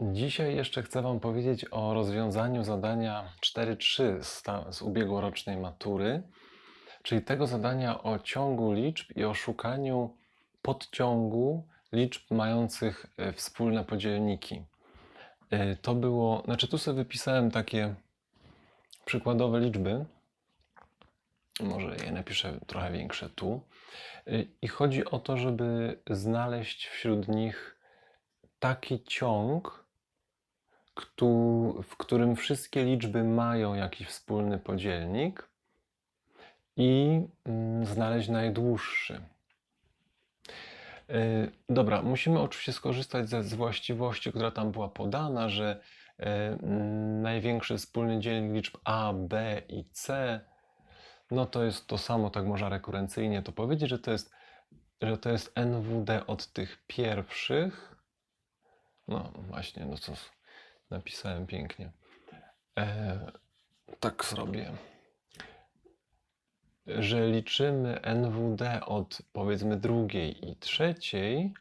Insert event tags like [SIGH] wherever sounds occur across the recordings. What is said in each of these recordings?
Dzisiaj jeszcze chcę Wam powiedzieć o rozwiązaniu zadania 4.3 z, z ubiegłorocznej matury, czyli tego zadania o ciągu liczb i o szukaniu podciągu liczb mających e, wspólne podzielniki. E, To było, znaczy tu sobie wypisałem takie przykładowe liczby. Może je napiszę trochę większe tu. Y, I chodzi o to, żeby znaleźć wśród nich taki ciąg, w którym wszystkie liczby mają jakiś wspólny podzielnik i mm, znaleźć najdłuższy. Y, Dobra, musimy oczywiście skorzystać ze z właściwości, która tam była podana, że y, mm, największy wspólny dzielnik liczb A, B i C no to jest to samo, tak można rekurencyjnie to powiedzieć, że to jest, że to jest NWD od tych pierwszych. No właśnie, no co napisałem pięknie. E, tak zrobię. Że liczymy NWD od powiedzmy drugiej i trzeciej,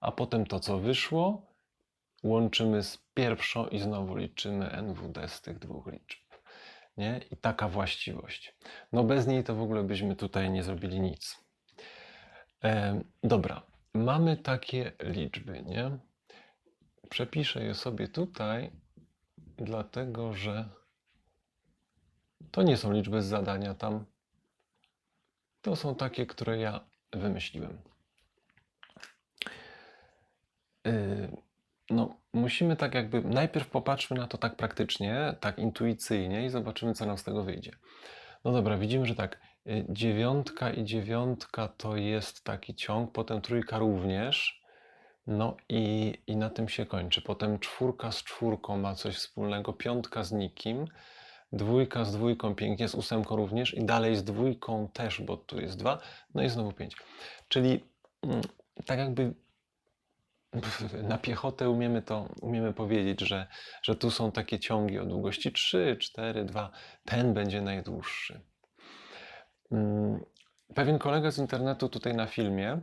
a potem to, co wyszło, łączymy z pierwszą i znowu liczymy NWD z tych dwóch liczb. Nie? I taka właściwość. No bez niej to w ogóle byśmy tutaj nie zrobili nic. E, dobra, mamy takie liczby, nie? Przepiszę je sobie tutaj, dlatego że to nie są liczby z zadania tam. To są takie, które ja wymyśliłem. Y, No, musimy tak jakby, najpierw popatrzmy na to tak praktycznie, tak intuicyjnie i zobaczymy, co nam z tego wyjdzie. No dobra, widzimy, że tak, y, dziewiątka i dziewiątka to jest taki ciąg, potem trójka również, no i, i na tym się kończy. Potem czwórka z czwórką ma coś wspólnego, piątka z nikim, dwójka z dwójką pięknie, z ósemką również i dalej z dwójką też, bo tu jest dwa, no i znowu pięć. Czyli mm, tak jakby [LAUGHS] na piechotę umiemy to, umiemy powiedzieć, że, że tu są takie ciągi o długości 3, 4, 2. Ten będzie najdłuższy. Mm, Pewien kolega z internetu tutaj na filmie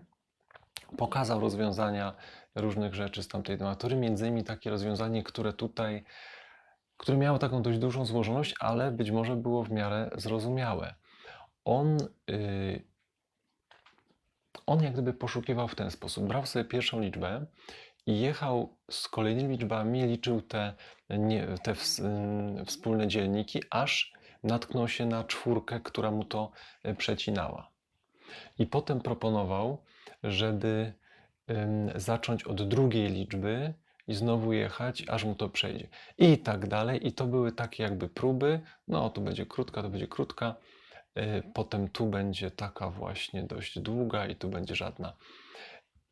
pokazał rozwiązania różnych rzeczy z tamtej matury, między innymi takie rozwiązanie, które tutaj, które miało taką dość dużą złożoność, ale być może było w miarę zrozumiałe. On y, on jak gdyby poszukiwał w ten sposób. Brał sobie pierwszą liczbę i jechał z kolejnymi liczbami, liczył te, nie, te ws, ym, wspólne dzielniki, aż natknął się na czwórkę, która mu to y, przecinała. I potem proponował, żeby zacząć od drugiej liczby i znowu jechać, aż mu to przejdzie. I tak dalej. I to były takie jakby próby. No, tu będzie krótka, to będzie krótka. Y, Potem tu będzie taka właśnie dość długa i tu będzie żadna.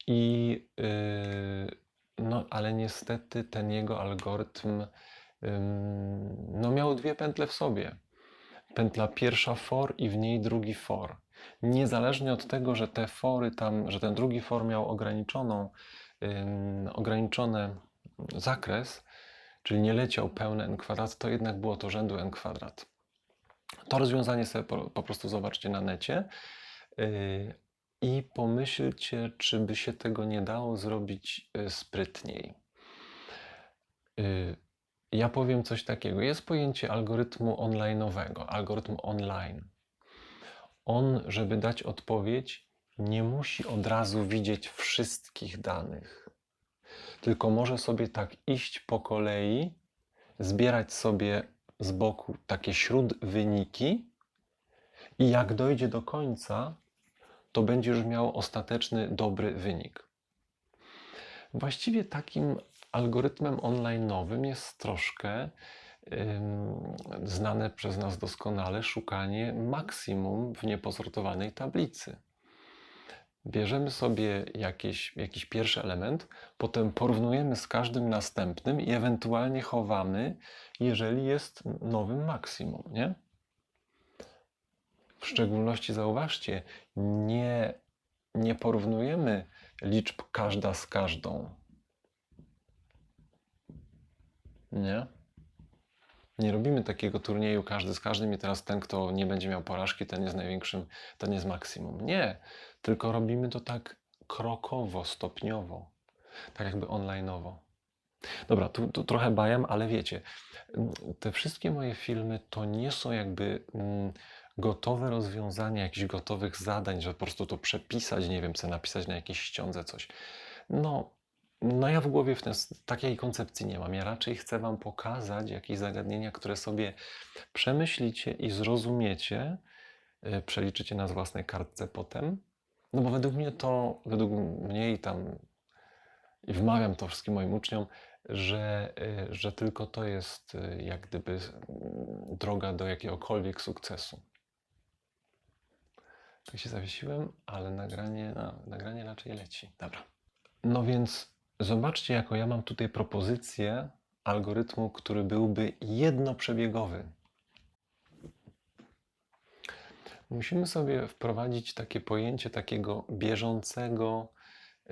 I y, no, ale niestety ten jego algorytm no, miał dwie pętle w sobie. Pętla pierwsza for i w niej drugi for. Niezależnie od tego, że te fory tam, że ten drugi for miał ograniczoną, ym, ograniczony zakres, czyli nie leciał pełny n kwadrat, to jednak było to rzędu n kwadrat. To rozwiązanie sobie po, po prostu zobaczcie na necie yy, i pomyślcie, czy by się tego nie dało zrobić yy, sprytniej. Yy, Ja powiem coś takiego. Jest pojęcie algorytmu online'owego, algorytm online. On, żeby dać odpowiedź, nie musi od razu widzieć wszystkich danych, tylko może sobie tak iść po kolei, zbierać sobie z boku takie śródwyniki i jak dojdzie do końca, to będzie już miał ostateczny dobry wynik. Właściwie takim algorytmem online'owym jest troszkę znane przez nas doskonale szukanie maksimum w nieposortowanej tablicy. Bierzemy sobie jakieś, jakiś pierwszy element, potem porównujemy z każdym następnym i ewentualnie chowamy, jeżeli jest nowym maksimum, nie? W szczególności zauważcie, nie, nie porównujemy liczb każda z każdą. Nie? Nie robimy takiego turnieju każdy z każdym i teraz ten, kto nie będzie miał porażki, ten jest największym, ten jest maksimum. Nie, tylko robimy to tak krokowo, stopniowo, tak jakby onlineowo. Dobra, tu, tu trochę bajam, ale wiecie, te wszystkie moje filmy to nie są jakby mm, gotowe rozwiązania jakichś gotowych zadań, że po prostu to przepisać, nie wiem, co napisać na jakiejś ściądze coś. No, no ja w głowie w ten, takiej koncepcji nie mam. Ja raczej chcę Wam pokazać jakieś zagadnienia, które sobie przemyślicie i zrozumiecie, y, przeliczycie na własnej kartce potem. No bo według mnie to, według mnie i tam i wmawiam to wszystkim moim uczniom, że, y, że tylko to jest y, jak gdyby droga do jakiegokolwiek sukcesu. Tak się zawiesiłem, ale nagranie, no, nagranie raczej leci. Dobra. No więc zobaczcie, jaką ja mam tutaj propozycję algorytmu, który byłby jednoprzebiegowy. Musimy sobie wprowadzić takie pojęcie takiego bieżącego,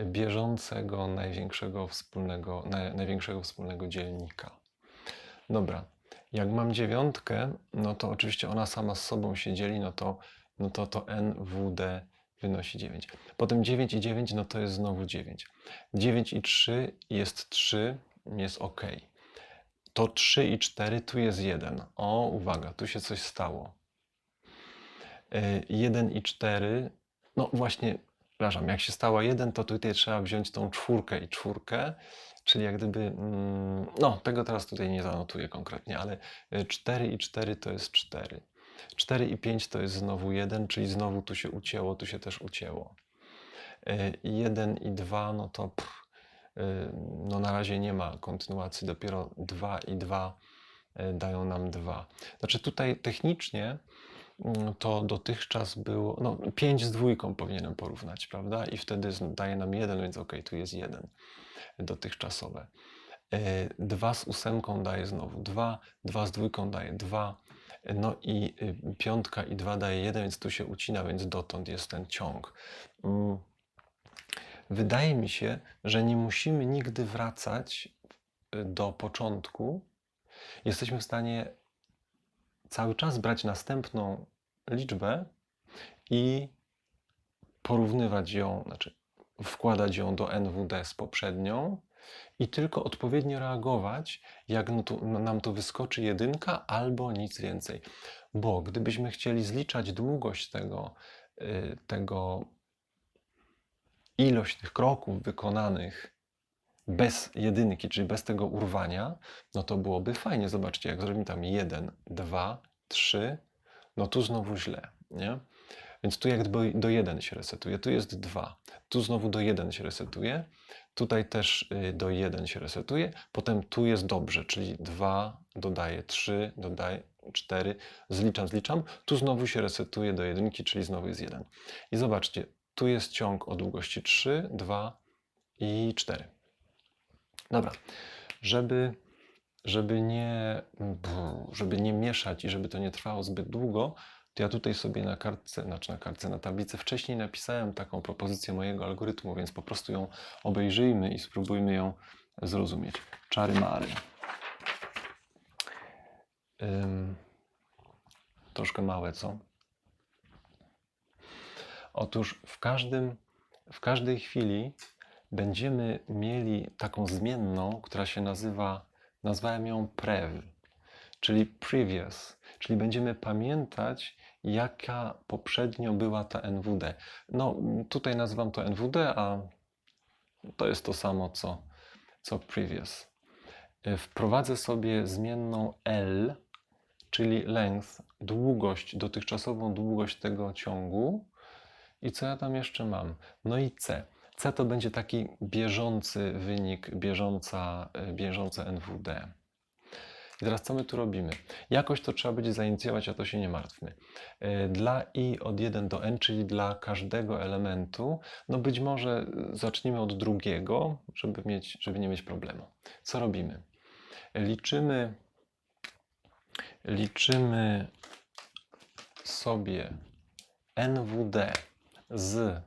bieżącego największego wspólnego, naj, największego wspólnego dzielnika. Dobra, jak mam dziewiątkę, no to oczywiście ona sama z sobą się dzieli, no to, no to to NWD wynosi 9. Potem 9 i 9, no to jest znowu 9. 9 i 3 jest 3, jest ok. To 3 i 4, tu jest 1. O, uwaga, tu się coś stało. 1 i 4, no właśnie, przepraszam, jak się stała 1, to tutaj trzeba wziąć tą czwórkę i czwórkę, czyli jak gdyby, mm, no tego teraz tutaj nie zanotuję konkretnie, ale 4 i 4 to jest 4. 4 i 5 to jest znowu 1, czyli znowu tu się ucięło, tu się też ucięło. 1 i 2, no to pff, no na razie nie ma kontynuacji, dopiero 2 i 2 dają nam 2. Znaczy tutaj technicznie mm, to dotychczas było, no 5 z dwójką powinienem porównać, prawda? I wtedy daje nam 1, więc ok, tu jest 1 dotychczasowe. 2 z ósemką daje znowu 2, 2 z dwójką daje 2, no i y, piątka i 2 daje 1, więc tu się ucina, więc dotąd jest ten ciąg. Mm. Wydaje mi się, że nie musimy nigdy wracać y, do początku. Jesteśmy w stanie cały czas brać następną liczbę i porównywać ją, znaczy wkładać ją do NWD z poprzednią i tylko odpowiednio reagować, jak no tu, nam tu wyskoczy jedynka albo nic więcej. Bo gdybyśmy chcieli zliczać długość tego, y, tego ilość tych kroków wykonanych bez jedynki, czyli bez tego urwania, no to byłoby fajnie. Zobaczcie, jak zrobimy tam 1, 2, 3, no tu znowu źle, nie? Więc tu jak do 1 się resetuje, tu jest 2, tu znowu do 1 się resetuje, tutaj też y, do 1 się resetuje, potem tu jest dobrze, czyli 2 dodaję 3, dodaję 4, zliczam, zliczam, tu znowu się resetuje do 1, czyli znowu jest 1. I zobaczcie, tu jest ciąg o długości 3, 2 i 4. Dobra, żeby, żeby, nie, żeby nie mieszać i żeby to nie trwało zbyt długo, to ja tutaj sobie na kartce, znaczy na kartce, na tablicy wcześniej napisałem taką propozycję mojego algorytmu, więc po prostu ją obejrzyjmy i spróbujmy ją zrozumieć. Czary mary. Ym, troszkę małe, co? Otóż w, każdym, w każdej chwili będziemy mieli taką zmienną, która się nazywa, nazwałem ją prev, czyli previous, czyli będziemy pamiętać, jaka poprzednio była ta NWD. No, tutaj nazywam to NWD, a to jest to samo co, co previous. Wprowadzę sobie zmienną L, czyli length, długość, dotychczasową długość tego ciągu. I co ja tam jeszcze mam? No i C. C to będzie taki bieżący wynik, bieżąca, bieżące NWD. I teraz co my tu robimy? Jakoś to trzeba będzie zainicjować, a to się nie martwmy. E, dla i od 1 do n, czyli dla każdego elementu, no być może zacznijmy od drugiego, żeby, mieć, żeby nie mieć problemu. Co robimy? Liczymy, liczymy sobie NWD z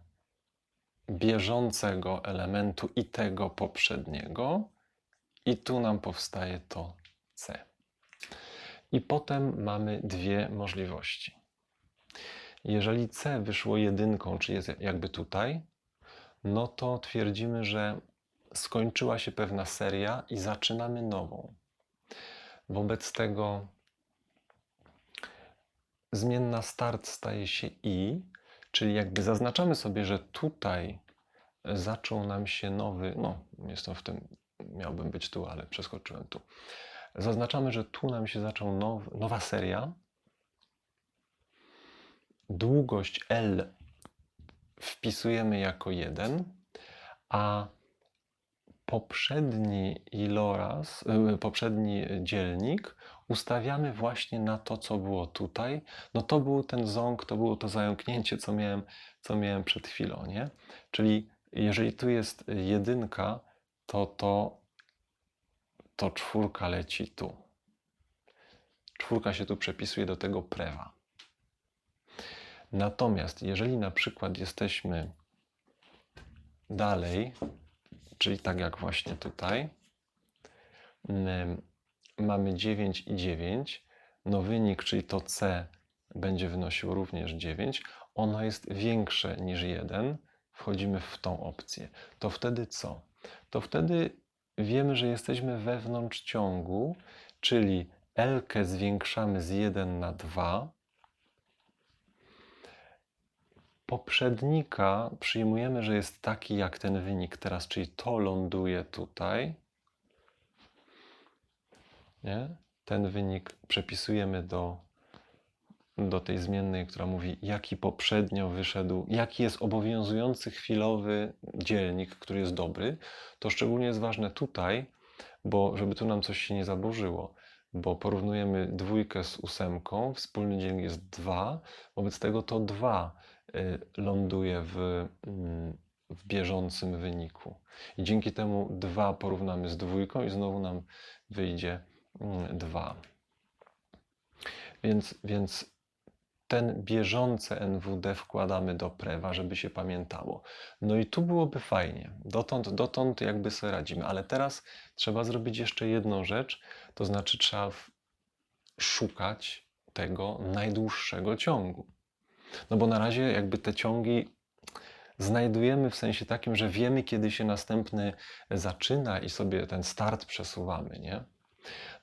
bieżącego elementu i tego poprzedniego, i tu nam powstaje to C. I potem mamy dwie możliwości. Jeżeli C wyszło jedynką, czyli jest jakby tutaj, no to twierdzimy, że skończyła się pewna seria i zaczynamy nową. Wobec tego zmienna start staje się i, czyli jakby zaznaczamy sobie, że tutaj zaczął nam się nowy, no jest to w tym, miałbym być tu, ale przeskoczyłem tu. Zaznaczamy, że tu nam się zaczął now, nowa seria. Długość L wpisujemy jako 1, a poprzedni iloraz, y, poprzedni dzielnik ustawiamy właśnie na to, co było tutaj. No to był ten ząg, to było to zająknięcie, co miałem, co miałem przed chwilą, nie? Czyli jeżeli tu jest jedynka, to to, to czwórka leci tu. Czwórka się tu przepisuje do tego prewa. Natomiast jeżeli na przykład jesteśmy dalej, czyli tak jak właśnie tutaj, mm, mamy 9 i 9, no wynik, czyli to C będzie wynosił również 9, ono jest większe niż 1, wchodzimy w tą opcję. To wtedy co? To wtedy wiemy, że jesteśmy wewnątrz ciągu, czyli L zwiększamy z 1 na 2, poprzednika przyjmujemy, że jest taki jak ten wynik teraz, czyli to ląduje tutaj. Nie? Ten wynik przepisujemy do, do tej zmiennej, która mówi, jaki poprzednio wyszedł, jaki jest obowiązujący chwilowy dzielnik, który jest dobry. To szczególnie jest ważne tutaj, bo żeby tu nam coś się nie zaburzyło, bo porównujemy dwójkę z ósemką, wspólny dzielnik jest 2, wobec tego to 2 Y, ląduje w, mm, w bieżącym wyniku. I dzięki temu 2 porównamy z dwójką i znowu nam wyjdzie 2. Mm, więc, więc ten bieżące NWD wkładamy do prewa, żeby się pamiętało. No i tu byłoby fajnie. Dotąd, dotąd jakby sobie radzimy, ale teraz trzeba zrobić jeszcze jedną rzecz, to znaczy trzeba szukać tego najdłuższego ciągu. No bo na razie jakby te ciągi znajdujemy w sensie takim, że wiemy, kiedy się następny zaczyna i sobie ten start przesuwamy, nie?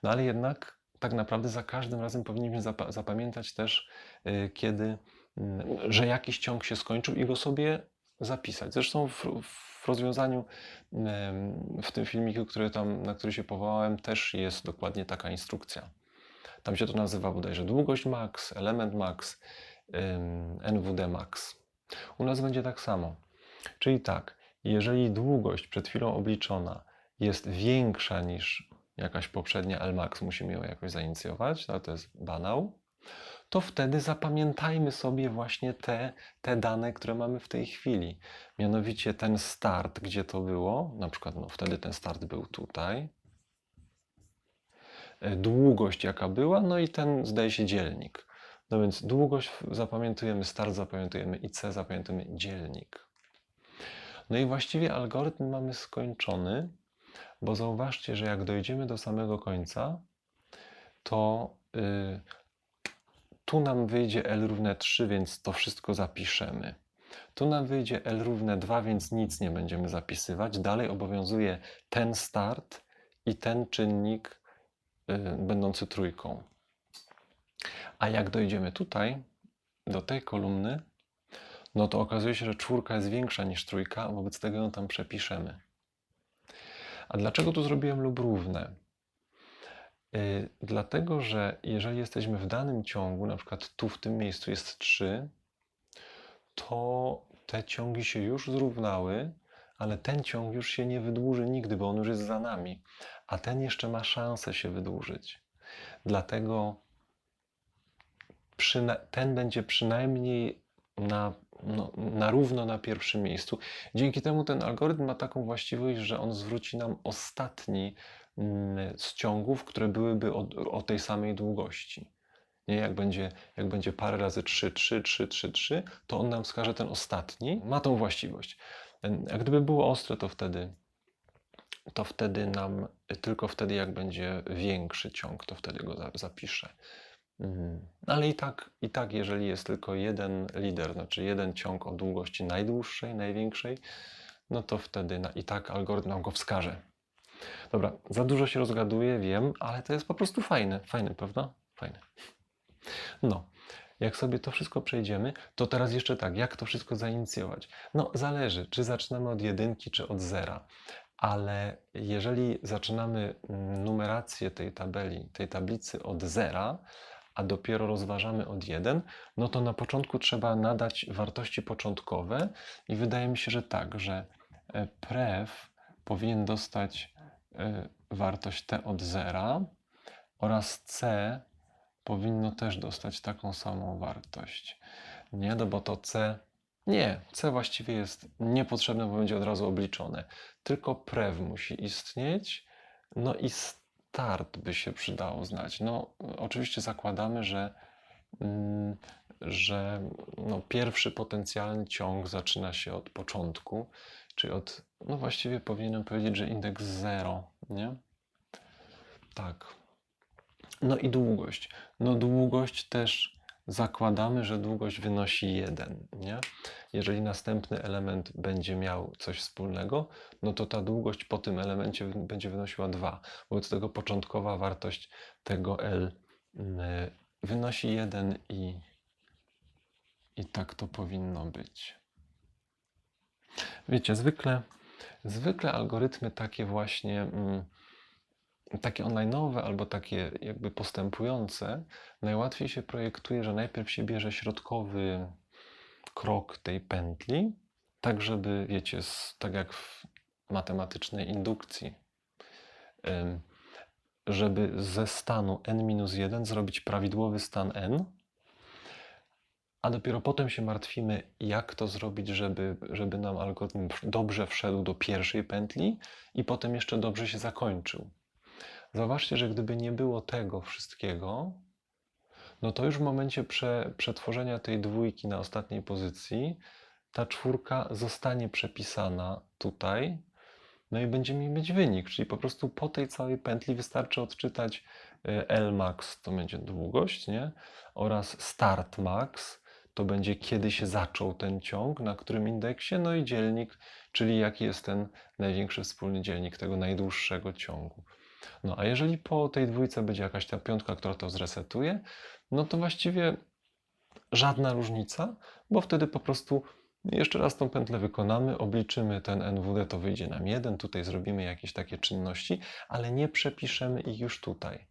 No ale jednak tak naprawdę za każdym razem powinniśmy zapamiętać też, y, kiedy, mm, że jakiś ciąg się skończył i go sobie zapisać. Zresztą w, w rozwiązaniu, w tym filmiku, który tam, na który się powołałem, też jest dokładnie taka instrukcja. Tam się to nazywa bodajże długość max, element max, NWD max. U nas będzie tak samo. Czyli tak, jeżeli długość przed chwilą obliczona jest większa niż jakaś poprzednia Lmax, musimy ją jakoś zainicjować, no to jest banał, to wtedy zapamiętajmy sobie właśnie te, te dane, które mamy w tej chwili. Mianowicie ten start, gdzie to było, na przykład no, wtedy ten start był tutaj, e, długość jaka była, no i ten zdaje się dzielnik. No więc długość zapamiętujemy, start zapamiętujemy i C zapamiętujemy dzielnik. No i właściwie algorytm mamy skończony, bo zauważcie, że jak dojdziemy do samego końca, to yy, tu nam wyjdzie L równe 3, więc to wszystko zapiszemy. Tu nam wyjdzie L równe 2, więc nic nie będziemy zapisywać. Dalej obowiązuje ten start i ten czynnik yy, będący trójką. A jak dojdziemy tutaj, do tej kolumny, no to okazuje się, że czwórka jest większa niż trójka, wobec tego ją tam przepiszemy. A dlaczego tu zrobiłem lub równe? Yy, dlatego, że jeżeli jesteśmy w danym ciągu, na przykład tu w tym miejscu jest 3, to te ciągi się już zrównały, ale ten ciąg już się nie wydłuży nigdy, bo on już jest za nami, a ten jeszcze ma szansę się wydłużyć. Dlatego ten będzie przynajmniej na, no, na równo na pierwszym miejscu. Dzięki temu ten algorytm ma taką właściwość, że on zwróci nam ostatni mm, z ciągów, które byłyby o, o tej samej długości. Nie, jak będzie, jak będzie parę razy 3, 3, 3, 3, 3, to on nam wskaże ten ostatni. Ma tą właściwość. A gdyby było ostre, to wtedy, to wtedy nam, tylko wtedy jak będzie większy ciąg, to wtedy go zapiszę. Mhm. Ale i tak, i tak, jeżeli jest tylko jeden lider, znaczy jeden ciąg o długości najdłuższej, największej, no to wtedy na, i tak algorytm go wskaże. Dobra, za dużo się rozgaduję, wiem, ale to jest po prostu fajne. Fajne, prawda? Fajne. No, jak sobie to wszystko przejdziemy, to teraz jeszcze tak, jak to wszystko zainicjować? No, zależy, czy zaczynamy od jedynki, czy od zera. Ale jeżeli zaczynamy numerację tej tabeli, tej tablicy od zera, a dopiero rozważamy od 1, no to na początku trzeba nadać wartości początkowe i wydaje mi się, że tak, że e, prev powinien dostać e, wartość t od zera oraz c powinno też dostać taką samą wartość. Nie, no bo to c nie, C właściwie jest niepotrzebne, bo będzie od razu obliczone. Tylko prev musi istnieć, no i start by się przydało znać. No, oczywiście zakładamy, że, mm, że no, pierwszy potencjalny ciąg zaczyna się od początku, czyli od, no właściwie powinienem powiedzieć, że indeks 0, nie? Tak. No i długość. No długość też zakładamy, że długość wynosi 1, nie? Jeżeli następny element będzie miał coś wspólnego, no to ta długość po tym elemencie będzie wynosiła 2. Wobec tego początkowa wartość tego L mm, wynosi 1 i, i tak to powinno być. Wiecie, zwykle, zwykle algorytmy takie właśnie mm, takie online'owe albo takie jakby postępujące, najłatwiej się projektuje, że najpierw się bierze środkowy krok tej pętli, tak żeby, wiecie, tak jak w matematycznej indukcji, żeby ze stanu n-1 zrobić prawidłowy stan n, a dopiero potem się martwimy, jak to zrobić, żeby, żeby nam algorytm dobrze wszedł do pierwszej pętli i potem jeszcze dobrze się zakończył. Zauważcie, że gdyby nie było tego wszystkiego, no to już w momencie prze, przetworzenia tej dwójki na ostatniej pozycji, ta czwórka zostanie przepisana tutaj, no i będzie mi być wynik, czyli po prostu po tej całej pętli wystarczy odczytać y, Lmax, to będzie długość, nie? Oraz start max, to będzie kiedy się zaczął ten ciąg, na którym indeksie, no i dzielnik, czyli jaki jest ten największy wspólny dzielnik tego najdłuższego ciągu. No a jeżeli po tej dwójce będzie jakaś ta piątka, która to zresetuje, no to właściwie żadna różnica, bo wtedy po prostu jeszcze raz tą pętlę wykonamy, obliczymy ten NWD, to wyjdzie nam jeden, tutaj zrobimy jakieś takie czynności, ale nie przepiszemy ich już tutaj,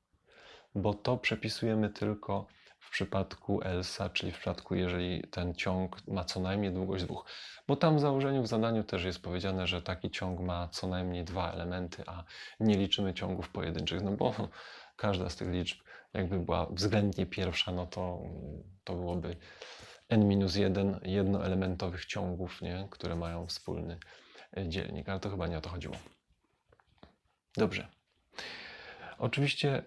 bo to przepisujemy tylko w przypadku ELSA, czyli w przypadku, jeżeli ten ciąg ma co najmniej długość dwóch. Bo tam w założeniu, w zadaniu też jest powiedziane, że taki ciąg ma co najmniej dwa elementy, a nie liczymy ciągów pojedynczych, no bo każda z tych liczb jakby była względnie pierwsza, no to, to byłoby n-1 jednoelementowych ciągów, nie? które mają wspólny e, dzielnik, ale to chyba nie o to chodziło. Dobrze. Oczywiście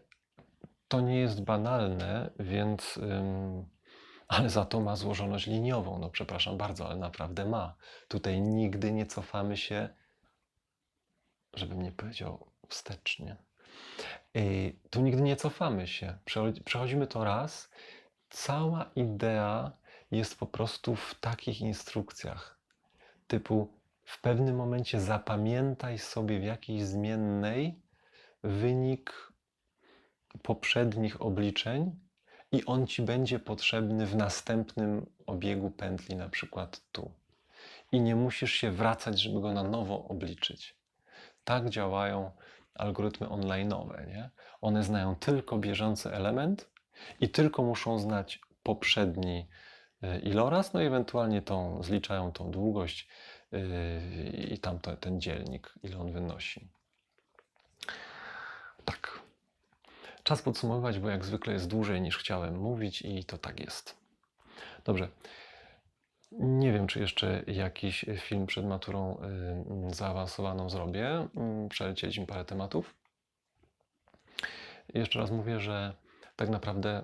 to nie jest banalne, więc. Ale za to ma złożoność liniową. No, przepraszam bardzo, ale naprawdę ma. Tutaj nigdy nie cofamy się, żebym nie powiedział wstecznie. Yy, tu nigdy nie cofamy się. Przechodzimy to raz. Cała idea jest po prostu w takich instrukcjach, typu w pewnym momencie zapamiętaj sobie w jakiejś zmiennej wynik poprzednich obliczeń i on ci będzie potrzebny w następnym obiegu pętli, na przykład tu. I nie musisz się wracać, żeby go na nowo obliczyć. Tak działają algorytmy online'owe. Nie? One znają tylko bieżący element i tylko muszą znać poprzedni y, iloraz, no i ewentualnie tą, zliczają tą długość yy, i tam ten dzielnik, ile on wynosi. Tak. Czas podsumowywać, bo jak zwykle jest dłużej niż chciałem mówić i to tak jest. Dobrze. Nie wiem, czy jeszcze jakiś film przed maturą y, zaawansowaną zrobię. Mm, przelecieliśmy parę tematów. Jeszcze raz mówię, że tak naprawdę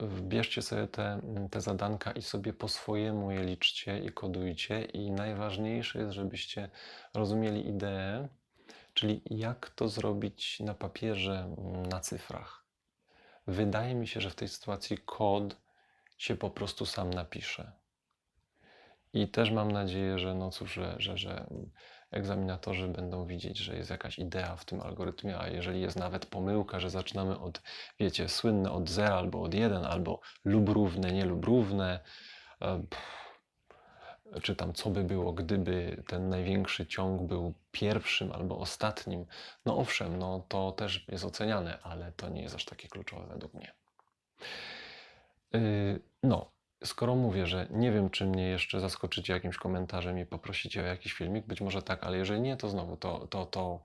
wbierzcie sobie te, te zadanka i sobie po swojemu je liczcie i kodujcie. I najważniejsze jest, żebyście rozumieli ideę, czyli jak to zrobić na papierze, na cyfrach. Wydaje mi się, że w tej sytuacji kod się po prostu sam napisze. I też mam nadzieję, że no cóż, że, że, że egzaminatorzy będą widzieć, że jest jakaś idea w tym algorytmie, a jeżeli jest nawet pomyłka, że zaczynamy od, wiecie, słynne od 0 albo od 1, albo lub równe, nie lub równe, e, pff, czy tam co by było, gdyby ten największy ciąg był pierwszym albo ostatnim. No owszem, no to też jest oceniane, ale to nie jest aż takie kluczowe według mnie. Yy, No, skoro mówię, że nie wiem, czy mnie jeszcze zaskoczycie jakimś komentarzem i poprosicie o jakiś filmik, być może tak, ale jeżeli nie, to znowu to, to, to,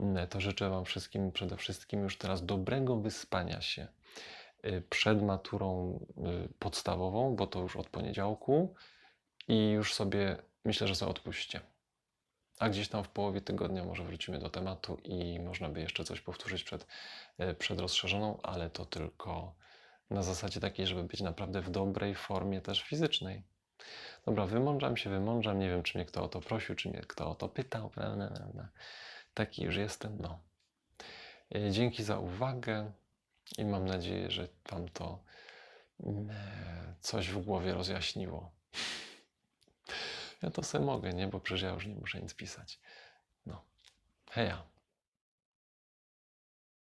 mm, to życzę Wam wszystkim przede wszystkim już teraz dobrego wyspania się yy, przed maturą yy, podstawową, bo to już od poniedziałku i już sobie myślę, że sobie odpuśćcie. A gdzieś tam w połowie tygodnia może wrócimy do tematu i można by jeszcze coś powtórzyć przed, e, przed rozszerzoną, ale to tylko na zasadzie takiej, żeby być naprawdę w dobrej formie też fizycznej. Dobra, wymądrzam się, wymądrzam. Nie wiem, czy mnie kto o to prosił, czy mnie kto o to pytał. Prawda. Taki już jestem. No. E, Dzięki za uwagę i mam nadzieję, że Wam to mm, e, coś w głowie rozjaśniło. Ja to sobie mogę, nie? Bo przecież ja już nie muszę nic pisać. No. Heja.